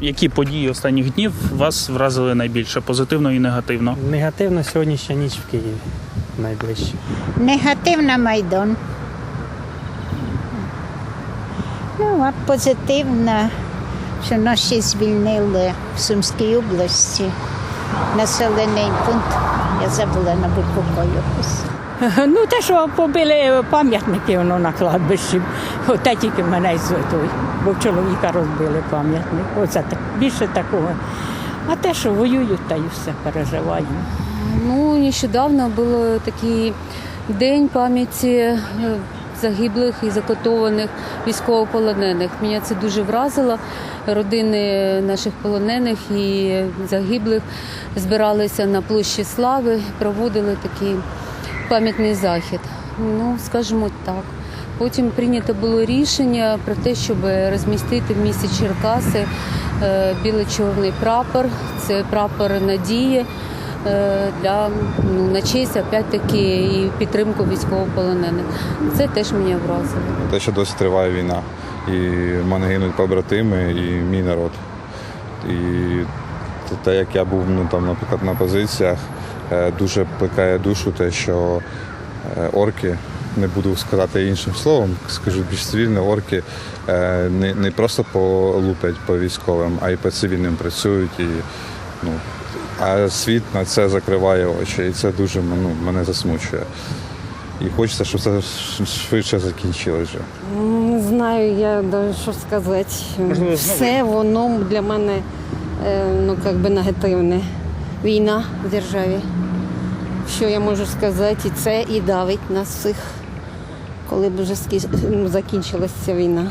Які події останніх днів вас вразили найбільше позитивно і негативно? Негативно сьогоднішня ніч в Києві найближче. Негатив на Майдан. Ну, а позитивна, що наші звільнили в Сумській області населений пункт. Я забула на букву якось. Ну, те, що побили пам'ятники воно на кладбищі. Оте тільки мене з той, бо в чоловіка розбили пам'ятник. Оце так, більше такого. А те, що воюють, та й все переживаємо. Ну, нещодавно був такий день пам'яті е, загиблих і закотованих військовополонених. Мене це дуже вразило. Родини наших полонених і загиблих збиралися на площі Слави, проводили такий пам'ятний захід. Ну, скажімо так. Потім прийнято було рішення про те, щоб розмістити в місті Черкаси е, біло-чорний прапор. Це прапор надії е, для ну, на честь опять-таки і підтримку військовополонених. Це теж мене вразило. Те, що досі триває війна. І в мене гинуть побратими і мій народ. І те, як я був ну, там, наприклад, на позиціях, дуже плекає душу те, що е, орки, не буду сказати іншим словом, скажу більш цивільно, орки е, не, не просто полупять по військовим, а й по цивільним працюють. І, ну, а світ на це закриває очі, і це дуже ну, мене засмучує. І хочеться, щоб це швидше закінчилося. Не знаю, я що сказати. Все воно для мене е, ну, би негативне. Війна в державі. Що я можу сказати, і це і давить нас всіх, коли б вже закінчилася ця війна.